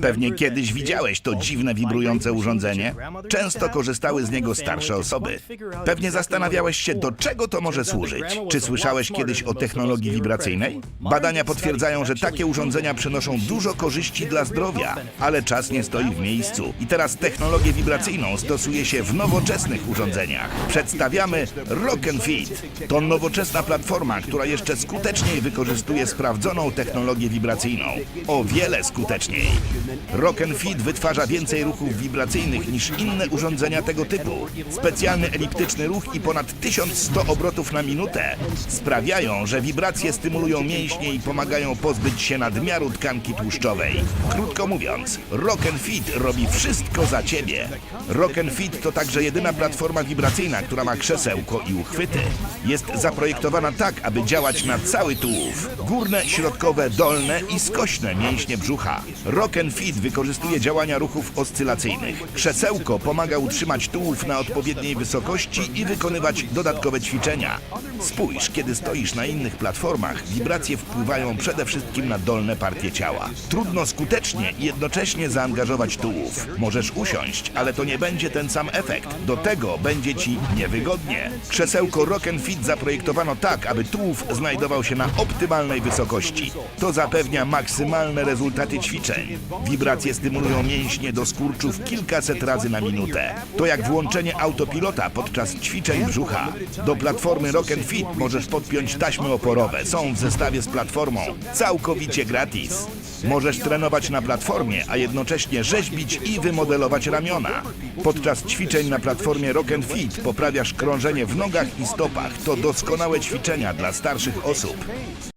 Pewnie kiedyś widziałeś to dziwne wibrujące urządzenie. Często korzystały z niego starsze osoby. Pewnie zastanawiałeś się, do czego to może służyć. Czy słyszałeś kiedyś o technologii wibracyjnej? Badania potwierdzają, że takie urządzenia przynoszą dużo korzyści dla zdrowia, ale czas nie stoi w miejscu. I teraz technologię wibracyjną stosuje się w nowoczesnych urządzeniach. Przedstawiamy Rock and Fit. To nowoczesna platforma, która jeszcze skuteczniej wykorzystuje sprawdzoną technologię wibracyjną. O wiele skuteczniej. Rock and Fit wytwarza więcej ruchów wibracyjnych niż inne urządzenia tego typu. Specjalny eliptyczny ruch i ponad 1100 obrotów na minutę sprawiają, że wibracje stymulują mięśnie i pomagają pozbyć się nadmiaru tkanki tłuszczowej. Krótko mówiąc, Rock and Fit robi wszystko za ciebie. Rock and Fit to także jedyna platforma wibracyjna, która ma krzesełko i uchwyty. Jest zaprojektowana tak, aby działać na cały tułów. Górne, środkowe, dolne i skośne mięśnie brzucha. Rock and wykorzystuje działania ruchów oscylacyjnych. Krzesełko pomaga utrzymać tułów na odpowiedniej wysokości i wykonywać dodatkowe ćwiczenia. Spójrz, kiedy stoisz na innych platformach, wibracje wpływają przede wszystkim na dolne partie ciała. Trudno skutecznie i jednocześnie zaangażować tułów. Możesz usiąść, ale to nie będzie ten sam efekt. Do tego będzie ci niewygodnie. Krzesełko Rock and Fit zaprojektowano tak, aby tułów znajdował się na optymalnej wysokości. To zapewnia maksymalne rezultaty ćwiczeń. Wibracje stymulują mięśnie do skurczów kilkaset razy na minutę. To jak włączenie autopilota podczas ćwiczeń brzucha. Do platformy Rock Fit możesz podpiąć taśmy oporowe. Są w zestawie z platformą całkowicie gratis. Możesz trenować na platformie, a jednocześnie rzeźbić i wymodelować ramiona. Podczas ćwiczeń na platformie Rock Fit poprawiasz krążenie w nogach i stopach. To doskonałe ćwiczenia dla starszych osób.